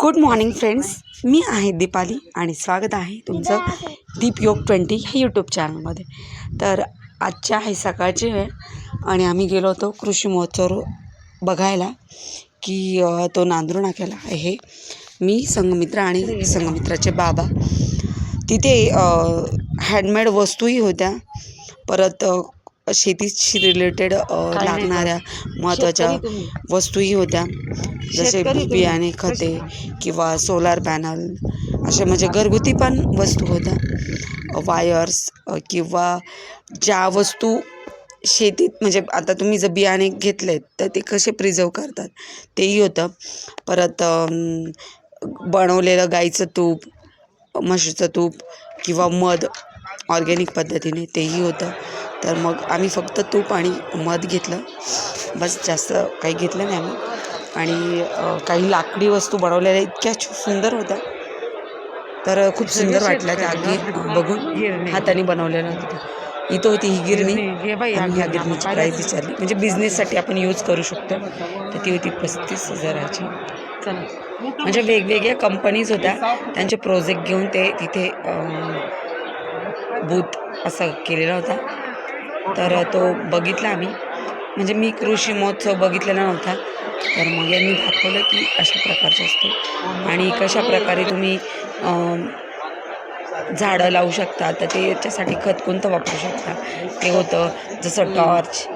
Good morning friends. मी आहे दीपाली आणि स्वागत आहे तुमचं दीप योग ट्वेंटी ह्या यूट्यूब चॅनलमध्ये तर आजच्या आहे सकाळची वेळ आणि आम्ही गेलो होतो कृषी महोत्सव बघायला की तो नांदूर नाक्याला आहे. मी संघमित्र आणि संघमित्राचे बाबा. तिथे हँडमेड वस्तूही होत्या. परत शेतीशी रिलेटेड लागणाऱ्या महत्त्वाच्या वस्तूही होत्या. जसे बियाणे खते किंवा सोलार पॅनल अशा म्हणजे घरगुती पण वस्तू होत्या. वायर्स किंवा ज्या वस्तू शेतीत म्हणजे आता तुम्ही जर बियाणे घेतलेत तर ते कसे प्रिझर्व करतात? तेही होतं. परत बनवलेलं गाईचं तूप म्हशीचं तूप किंवा मध ऑर्गॅनिक पद्धतीने तेही होतं. तर मग आम्ही फक्त तूप आणि मध घेतलं. बस जास्त काही घेतलं नाही आम्ही. आणि काही लाकडी वस्तू बनवलेल्या इतक्या छो- सुंदर होत्या. तर खूप सुंदर वाटलं त्या अगदी बघून हाताने बनवलेलं होतं. इथं होती ही गिरणी. आम्ही ह्या गिरणीची प्राईस विचारली. म्हणजे बिझनेससाठी आपण यूज करू शकतो. तर ती होती पस्तीस हजाराची. म्हणजे वेगवेगळ्या कंपनीज होत्या. त्यांचे प्रोजेक्ट घेऊन ते तिथे बूथ असा केलेला होता. तर तो बघितला आम्ही. म्हणजे मी कृषी महोत्सव बघितलेला नव्हता. तर मग यांनी दाखवलं की अशा प्रकारचं असतो. आणि कशा प्रकारे तुम्ही झाडं लावू शकता तर ते याच्यासाठी खत कोणतं वापरू शकता? ते होतं जसं टॉर्च.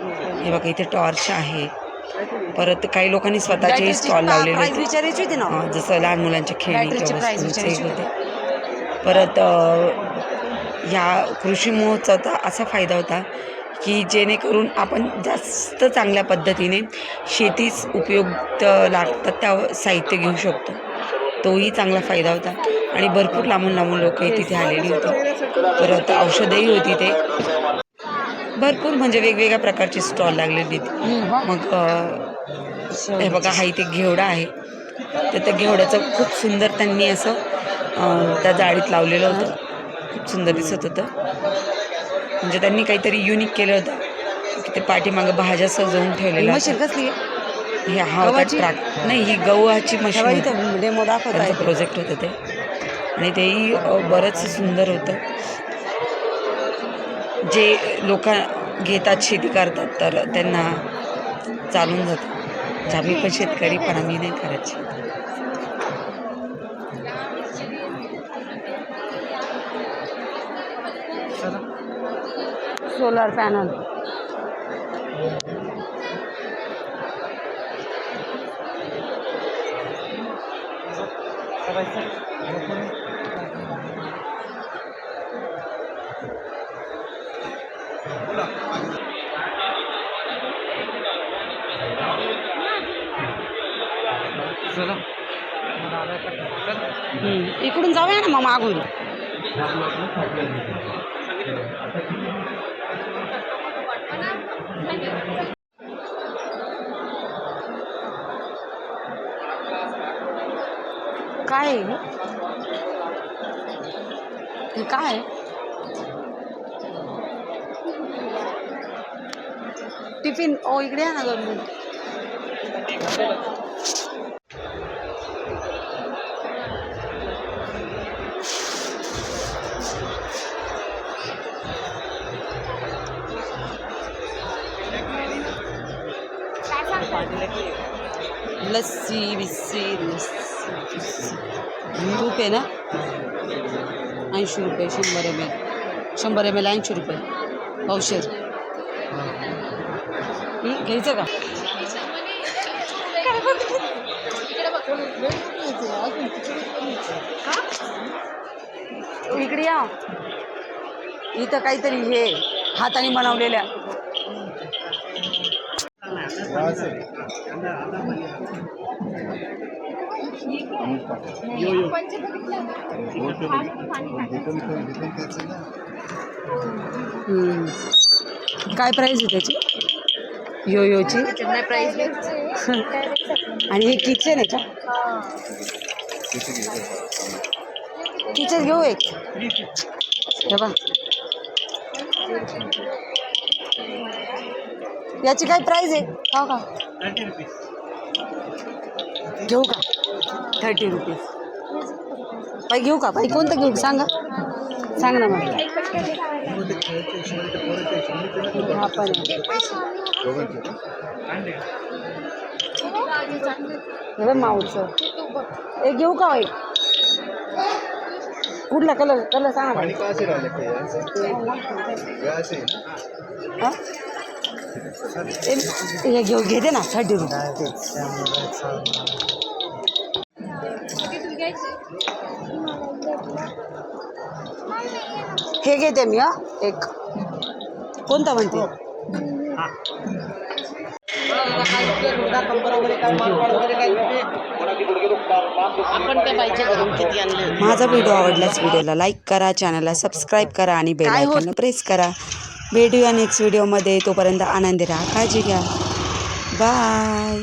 हे बघा इथे टॉर्च आहे. परत काही लोकांनी स्वतःचे स्टॉल लावलेले होते विचारायची होती ना. अं, जसं लहान मुलांच्या वस्तूंचे विचारायची होते. परत ह्या कृषी महोत्सवाचा असा फायदा होता की जेणेकरून आपण जास्त चांगल्या पद्धतीने शेतीस उपयुक्त लागतात त्या साहित्य घेऊ शकतो. तोही चांगला फायदा होता. आणि भरपूर लांबून लांबून लोक तिथे आलेली होती. परत औषधंही होती ते. भरपूर म्हणजे वेगवेगळ्या प्रकारचे स्टॉल लागलेले तिथे मग हे बघा हा इथे घेवडा आहे. तर त्या घेवड्याचं खूप सुंदर त्यांनी असं त्या जाळीत लावलेलं होतं. खूप सुंदर दिसत होतं म्हणजे त्यांनी काहीतरी युनिक केलं होतं की ते पाठीमागं भाज्या सजवून ठेवलेल्या मशीन. कसली? हे हा होता? ट्रॅक नाही ही गव्हाची मशीन डेमो दाखवता. प्रोजेक्ट होतं ते आणि तेही बरंच सुंदर होतं जे लोक घेतात शेती करतात तर त्यांना चालून जातं आम्ही पण शेतकरी पण आम्ही नाही करत सोलार पॅनल. इकडून जाऊया ना मग मागून. काय हे? काय टिफिन ओ इकडे आहे ना दोन मिनिट लस्सी बिस्सी लस्सी तूप आहे ना? ऐंशी रुपये शंभर एम एल शंभर एम एल ऐंशी रुपये. पावशेर. घ्यायचं का? इकडे या. इथं काहीतरी हे हाताने बनवलेल्या काय प्राईज आहे त्याची? यो योची आणि हे किचन आहे का? किचन घेऊ एक. याची काय प्राईज आहे? हो का? घेऊ का? थर्टी रुपीज बाई घेऊ का? बाई कोणतं घेऊ? सांगा. सांग ना मला माऊचं. एक घेऊ का बाई? कुठला कलर कलर सांगा. हा? घेऊ घेते ना रुपीज हे घेते मी हा एक. कोणता म्हणते? माझा व्हिडिओ आवडल्यास व्हिडिओला लाईक करा चॅनलला सबस्क्राईब करा आणि बेल आयकॉनला प्रेस करा. भेटूया नेक्स्ट व्हिडिओमध्ये तोपर्यंत आनंदी राहा काळजी घ्या. बाय